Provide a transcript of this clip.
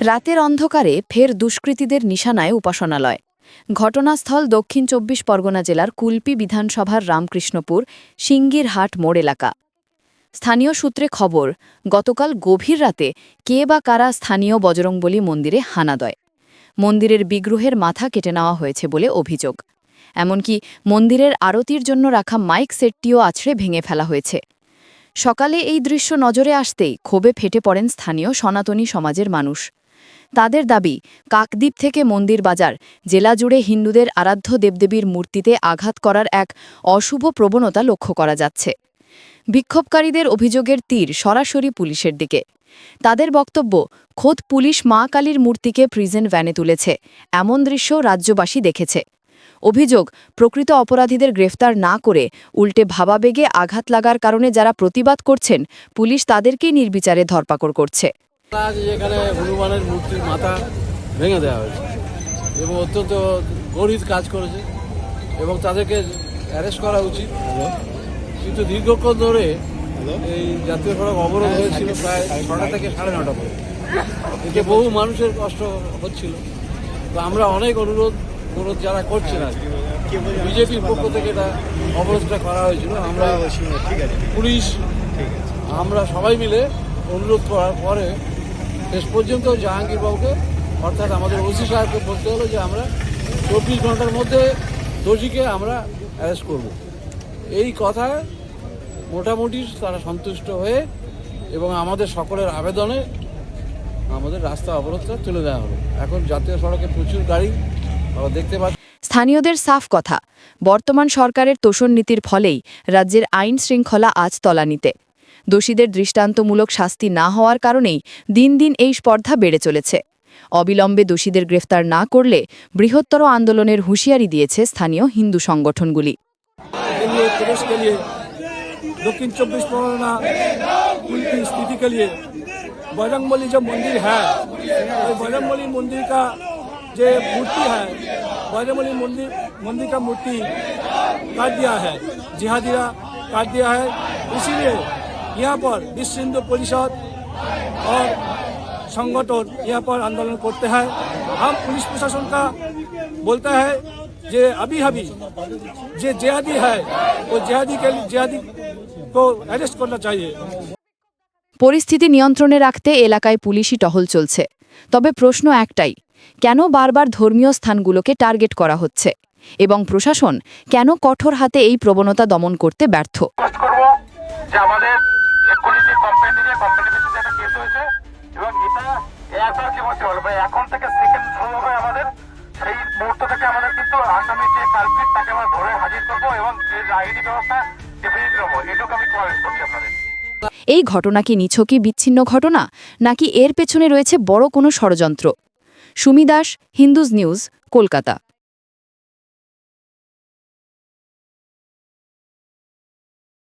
রাতের অন্ধকারে ফের দুষ্কৃতীদের নিশানায় উপাসনালয়। ঘটনাস্থল দক্ষিণ চব্বিশ পরগনা জেলার কুলপি বিধানসভার রামকৃষ্ণপুর, সিঙ্গিরহাট মোড় এলাকা। স্থানীয় সূত্রে খবর, গতকাল গভীর রাতে কে বা কারা স্থানীয় বজরংবলী মন্দিরে হানা দেয়। মন্দিরের বিগ্রহের মাথা কেটে নেওয়া হয়েছে বলে অভিযোগ। এমনকি মন্দিরের আরতির জন্য রাখা মাইক সেটটিও আছড়ে ভেঙে ফেলা হয়েছে। সকালে এই দৃশ্য নজরে আসতেই ক্ষোভে ফেটে পড়েন স্থানীয় সনাতনী সমাজের মানুষ। তাদের দাবি, কাকদ্বীপ থেকে মন্দির বাজার, জেলা জুড়ে হিন্দুদের আরাধ্য দেবদেবীর মূর্তিতে আঘাত করার এক অশুভ প্রবণতা লক্ষ্য করা যাচ্ছে। বিক্ষোভকারীদের অভিযোগের তীর সরাসরি পুলিশের দিকে। তাদের বক্তব্য, খোদ পুলিশ মা কালীর মূর্তিকে প্রিজেন ভ্যানে তুলেছে, এমন দৃশ্য রাজ্যবাসী দেখেছে। অভিযোগ, প্রকৃত অপরাধীদের গ্রেফতার না করে উল্টে ভাবাবেগে আঘাত লাগার কারণে যারা প্রতিবাদ করছেন, পুলিশ তাদেরকেই নির্বিচারে ধরপাকড় করছে। এখানে হনুমানের মূর্তির মাথা ভেঙে এবং অত্যন্ত গরিব কাজ করেছে এবং তাদেরকে অ্যারেস্ট করা উচিত। কিন্তু দীর্ঘক্ষণ ধরে এই জাতীয় সড়ক অবরোধ হয়েছিল প্রায় ছটা থেকে সাড়ে নটা পর্যন্ত। এতে বহু মানুষের কষ্ট হচ্ছিল। তো আমরা অনেক অনুরোধ অনুরোধ যারা করছেন আর বিজেপির পক্ষ থেকে এটা অবরোধটা করা হয়েছিল। আমরা পুলিশ, আমরা সবাই মিলে অনুরোধ করার পরে শেষ পর্যন্ত জাহাঙ্গীরবাবুকে, অর্থাৎ আমাদের ওসি সাহেবকে বলতে হলো যে আমরা চব্বিশ ঘণ্টার মধ্যে দোষীকে আমরা অ্যারেস্ট করব। এই কথা মোটামুটি তারা সন্তুষ্ট হয়ে এবং আমাদের সকলের আবেদনে আমাদের রাস্তা অবরোধটা তুলে দেওয়া হলো। এখন জাতীয় সড়কে প্রচুর গাড়ি স্থানীয়দের সাফ কথা বর্তমান সরকারের তোষণ নীতির ফলেই রাজ্যের আইন শৃঙ্খলা আজ তলানিতে দোষীদের দৃষ্টান্তমূলক শাস্তি না হওয়ার কারণেই দিন দিন এই স্পর্ধা বেড়ে চলেছে অবিলম্বে দোষীদের গ্রেফতার না করলে বৃহত্তর আন্দোলনের হুঁশিয়ারি দিয়েছে স্থানীয় হিন্দু সংগঠনগুলি के लिए प्रदेश के लिए दक्षिण चौबीस परगना पुल की स्थिति के लिए बजरंगबली जो मंदिर है वो बजरंगबली मंदिर का जो मूर्ति है बजरंगबली मंदिर मंदिर का मूर्ति काट दिया है जिहादिया काट दिया है इसीलिए यहाँ पर विश्व हिंदू परिषद और संगठन यहाँ पर आंदोलन करते हैं हम पुलिस प्रशासन का बोलता है जे अभी अभी जे जिहादी है वो जिहादी के लिए जिहादी को अरेस्ट करना चाहिए পরিস্থিতি নিয়ন্ত্রণে রাখতে এলাকায় পুলিশি টহল চলছে। তবে প্রশ্ন একটাই, কেন বারবার ধর্মীয় স্থানগুলোকে টার্গেট করা হচ্ছে? এবং প্রশাসন কেন কঠোর হাতে এই প্রবণতা দমন করতে ব্যর্থ? এবং যে ব্যবস্থা এটুকু আমি আপনাদের। এই ঘটনা কি নিছকই বিচ্ছিন্ন ঘটনা, নাকি এর পেছনে রয়েছে বড় কোনো ষড়যন্ত্র? Sumi Das, Hindus news, Kolkata.